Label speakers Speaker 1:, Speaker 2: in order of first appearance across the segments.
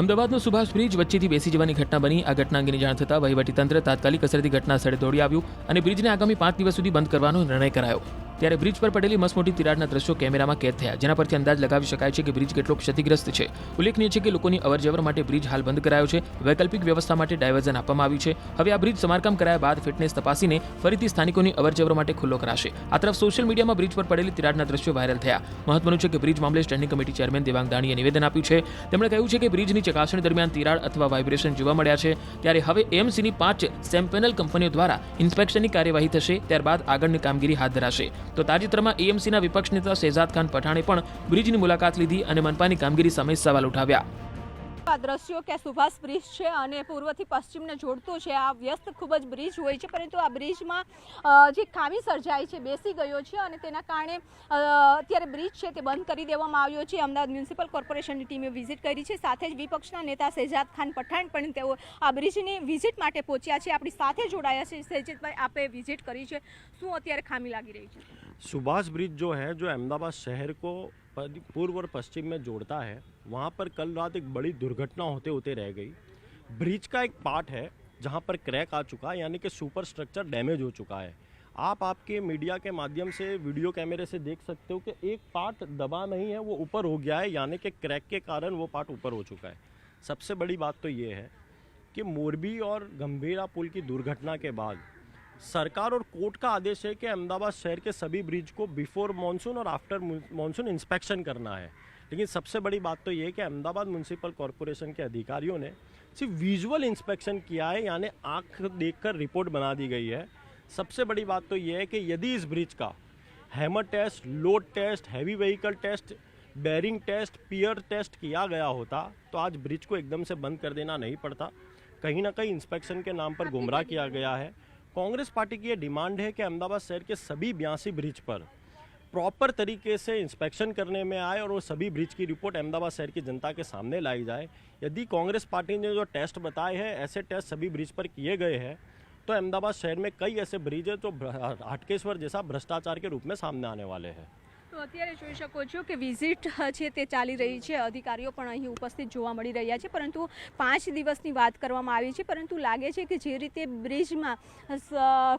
Speaker 1: અમદાવાદનો Subhash bridge વચ્ચેથી બેસી જવાની ઘટના બની. આ ઘટના અંગેની જાણ થતાં વહીવટીતંત્ર તાત્કાલિક અસરથી ઘટના સ્થળે દોડી આવ્યું અને બ્રિજને આગામી પાંચ દિવસ સુધી બંધ કરવાનો નિર્ણય કરાયો. ત્યારે બ્રિજ પર પડેલી મસમોટી તિરાડના દ્રશ્યો કેમેરામાં કેદ થયા, જેના પરથી અંદાજ લગાવી શકાય છે કે બ્રિજ કેટલો ક્ષતિગ્રસ્ત છે. ઉલ્લેખનીય છે કે લોકોની અવરજવર માટે બ્રિજ હાલ બંધ કરાયો છે. વૈકલ્પિક વ્યવસ્થા માટે ડાયવર્ઝન આપવામાં આવ્યું છે. હવે આ બ્રિજ સમારકામ કરાયા બાદ ફિટનેસ તપાસીને ફરીથી સ્થાનિકોની અવરજવર માટે ખુલ્લો કરાશે. આ તરફ સોશિયલ મીડિયામાં બ્રિજ પર પડેલી તિરાડના દ્રશ્યો વાયરલ થયા. મહત્વનું છે કે બ્રિજ મામલે સ્ટેન્ડિંગ કમિટી ચેરમેન દેવાંગ દાણીએ નિવેદન આપ્યું છે. તેમણે કહ્યું છે કે બ્રિજની ચકાસણી દરમિયાન તિરાડ અથવા વાઇબ્રેશન જોવા મળ્યા છે. ત્યારે હવે એમસીની પાંચ સેમ્પેનલ કંપનીઓ દ્વારા ઇન્સ્પેક્શનની કાર્યવાહી થશે. ત્યારબાદ આગળની કામગીરી હાથ ધરાશે. તો તાજેતરમાં એએમસીના વિપક્ષ નેતા શહેજાદ ખાન પઠાણે પણ બ્રિજની મુલાકાત લીધી અને મનપાની કામગીરી સામે સવાલ ઉઠાવ્યા.
Speaker 2: આ દ્રશ્યો કે સુભાષ બ્રિજ છે અને પૂર્વથી પશ્ચિમને જોડતો છે, આ વ્યસ્ત ખૂબ જ બ્રિજ હોય છે, પરંતુ આ બ્રિજમાં જે ખામી સર્જાઈ છે, બેસી ગયો છે અને તેના કારણે અત્યારે બ્રિજ છે તે બંધ કરી દેવામાં આવ્યો છે. અમદાવાદ મ્યુનિસિપલ કોર્પોરેશનની ટીમે વિઝિટ કરી છે. સાથે જ વિપક્ષના નેતા શહેજાદ ખાન પઠાણ પણ તેઓ આ બ્રિજની વિઝિટ માટે પહોંચ્યા છે. આપણી સાથે જોડાયા છે. શહેજાદભાઈ આપે વિઝિટ કરી છે. શું અત્યારે ખામી લાગી રહી છે?
Speaker 3: सुभाष ब्रिज जो है, जो अहमदाबाद शहर को पूर्व और पश्चिम में जोड़ता है, वहाँ पर कल रात एक बड़ी दुर्घटना होते होते रह गई। ब्रिज का एक पार्ट है, जहाँ पर क्रैक आ चुका है यानी कि सुपर स्ट्रक्चर डैमेज हो चुका है। आप आपके मीडिया के माध्यम से, वीडियो कैमरे से देख सकते हो कि एक पार्ट दबा नहीं है, वो ऊपर हो गया है, यानी कि क्रैक के कारण वो पार्ट ऊपर हो चुका है। सबसे बड़ी बात तो ये है कि मोरबी और गंभीरा पुल की दुर्घटना के बाद सरकार और कोर्ट का आदेश है कि अहमदाबाद शहर के सभी ब्रिज को बिफोर मानसून और आफ्टर मानसून इंस्पेक्शन करना है। लेकिन सबसे बड़ी बात तो ये है कि अहमदाबाद म्यूनसिपल कॉरपोरेशन के अधिकारियों ने सिर्फ़ विजुअल इंस्पेक्शन किया है यानी आँख देखकर रिपोर्ट बना दी गई है। सबसे बड़ी बात तो ये है कि यदि इस ब्रिज का hammer test load test heavy vehicle test bearing test pier test किया गया होता तो आज ब्रिज को एकदम से बंद कर देना नहीं पड़ता। कहीं ना कहीं इंस्पेक्शन के नाम पर गुमराह किया गया है। कांग्रेस पार्टी की ये डिमांड है कि अहमदाबाद शहर के सभी बयासी ब्रिज पर प्रॉपर तरीके से इंस्पेक्शन करने में आए और वो सभी ब्रिज की रिपोर्ट अहमदाबाद शहर की जनता के सामने लाई जाए। यदि कांग्रेस पार्टी ने जो टेस्ट बताए हैं, ऐसे टेस्ट सभी ब्रिज पर किए गए हैं तो अहमदाबाद शहर में कई ऐसे ब्रिज हैं जो हटकेश्वर जैसा भ्रष्टाचार के रूप में सामने आने वाले हैं।
Speaker 2: તો અત્યારે જોઈ શકો છો કે વિઝિટ છે તે ચાલી રહી છે. અધિકારીઓ પણ અહીં ઉપસ્થિત જોવા મળી રહ્યા છે. પરંતુ પાંચ દિવસની વાત કરવામાં આવી છે. પરંતુ લાગે છે કે જે રીતે બ્રિજમાં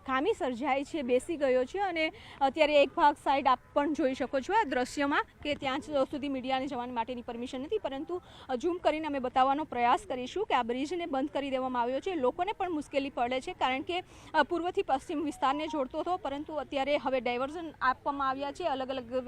Speaker 2: ખામી સર્જાય છે, બેસી ગયો છે અને અત્યારે એક ભાગ સાઈડ આપ પણ જોઈ શકો છો આ દ્રશ્યમાં કે ત્યાં સુધી મીડિયાને જવાની માટેની પરમિશન નથી. પરંતુ ઝૂમ કરીને અમે બતાવવાનો પ્રયાસ કરીશું કે આ બ્રિજને બંધ કરી દેવામાં આવ્યો છે. લોકોને પણ મુશ્કેલી પડે છે કારણ કે પૂર્વથી પશ્ચિમ વિસ્તારને જોડતો હતો. પરંતુ અત્યારે હવે ડાયવર્ઝન આપવામાં આવ્યા છે. અલગ અલગ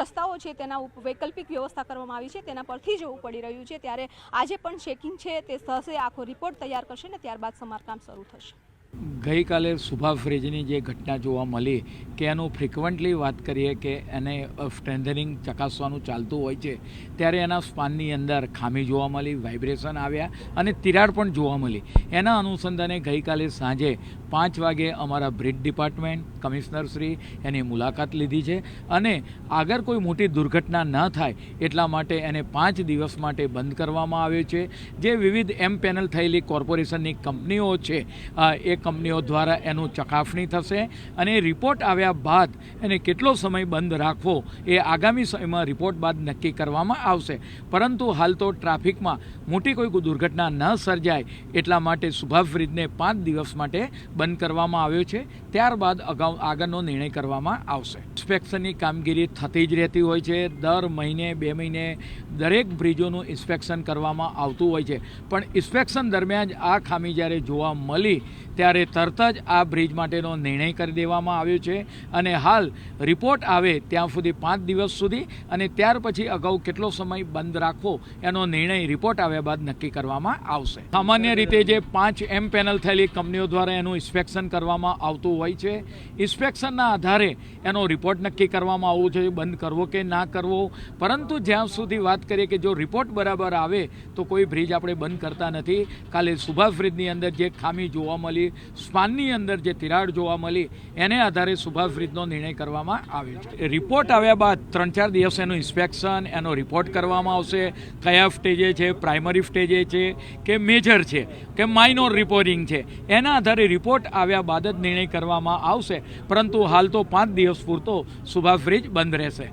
Speaker 2: રસ્તાઓ છે તેના વૈકલ્પિક વ્યવસ્થા કરવામાં આવી છે, તેના પરથી જવું પડી રહ્યું છે. ત્યારે આજે પણ ચેકિંગ છે, તે થશે, આખો રિપોર્ટ તૈયાર કરશે ને ત્યારબાદ સમારકામ શરૂ થશે.
Speaker 4: ગઈકાલે સુભા ફ્રિજની જે ઘટના જોવા મળી કે એનું ફ્રિકવન્ટલી વાત કરીએ કે એને સ્ટ્રેન્થનિંગ ચકાસવાનું ચાલતું હોય છે, ત્યારે એના સ્પાનની અંદર ખામી જોવા મળી વાઇબ્રેશન આવ્યા અને તિરાડ પણ જોવા મળી. એના અનુસંધાને ગઈકાલે સાંજે પાંચ વાગે અમારા બ્રિજ ડિપાર્ટમેન્ટ કમિશનરશ્રી એની મુલાકાત લીધી છે અને આગળ કોઈ મોટી દુર્ઘટના ન થાય એટલા માટે એને પાંચ દિવસ માટે બંધ કરવામાં આવ્યો છે. જે વિવિધ એમ પેનલ થયેલી કોર્પોરેશનની કંપનીઓ છે એક કંપનીઓ દ્વારા એનું ચકાસણી થશે અને રિપોર્ટ આવ્યા બાદ એને કેટલો સમય બંધ રાખવો એ આગામી સમયમાં રિપોર્ટ બાદ નક્કી કરવામાં આવશે. પરંતુ હાલ તો ટ્રાફિકમાં મોટી કોઈ દુર્ઘટના ન સર્જાય એટલા માટે સુભાષ બ્રિજને પાંચ દિવસ માટે બંધ કરવામાં આવ્યો છે. ત્યારબાદ અગાઉ આગળનો નિર્ણય કરવામાં આવશે. ઇન્સ્પેક્શનની કામગીરી થતી જ રહેતી હોય છે. દર મહિને, બે મહિને દરેક બ્રિજોનું ઇન્સ્પેક્શન કરવામાં આવતું હોય છે. પણ ઇન્સ્પેક્શન દરમિયાન આ ખામી જ્યારે જોવા મળી, ત્યારે તરત જ આ બ્રિજ માટેનો નિર્ણય કરી દેવામાં આવ્યો છે અને હાલ રિપોર્ટ આવે ત્યાં સુધી પાંચ દિવસ સુધી અને ત્યાર પછી અગાઉ કેટલો સમય બંધ રાખવો એનો નિર્ણય રિપોર્ટ આવ્યા બાદ નક્કી કરવામાં આવશે. સામાન્ય રીતે જે પાંચ એમ પેનલ થયેલી કંપનીઓ દ્વારા એનું ઇન્સ્પેક્શન કરવામાં આવતું હોય છે, ઇન્સ્પેક્શનના આધારે એનો રિપોર્ટ નક્કી કરવામાં આવવું જોઈએ, બંધ કરવો કે ના કરવો? પરંતુ જ્યાં સુધી વાત કરીએ કે જો રિપોર્ટ બરાબર આવે, તો કોઈ બ્રિજ આપણે બંધ કરતા નથી. કાલે સુભાષ બ્રિજની અંદર જે ખામી જોવા મળી, સ્પાનની અંદર જે તિરાડ જોવા મળી, એને આધારે સુભાષ બ્રિજનો નિર્ણય કરવામાં આવ્યો છે. રિપોર્ટ આવ્યા બાદ ત્રણ ચાર દિવસ એનું ઇન્સ્પેક્શન, એનો રિપોર્ટ કરવામાં આવશે. કયા સ્ટેજે છે? પ્રાઇમરી સ્ટેજે છે? કે મેજર છે? કે માઇનોર રિપોર્ટિંગ છે? એના આધારે રિપોર્ટ આવ્યા બાદ જ નિર્ણય કરવામાં આવશે. પરંતુ હાલ તો પાંચ દિવસ પૂરતો સુભાષ બ્રિજ બંધ રહેશે.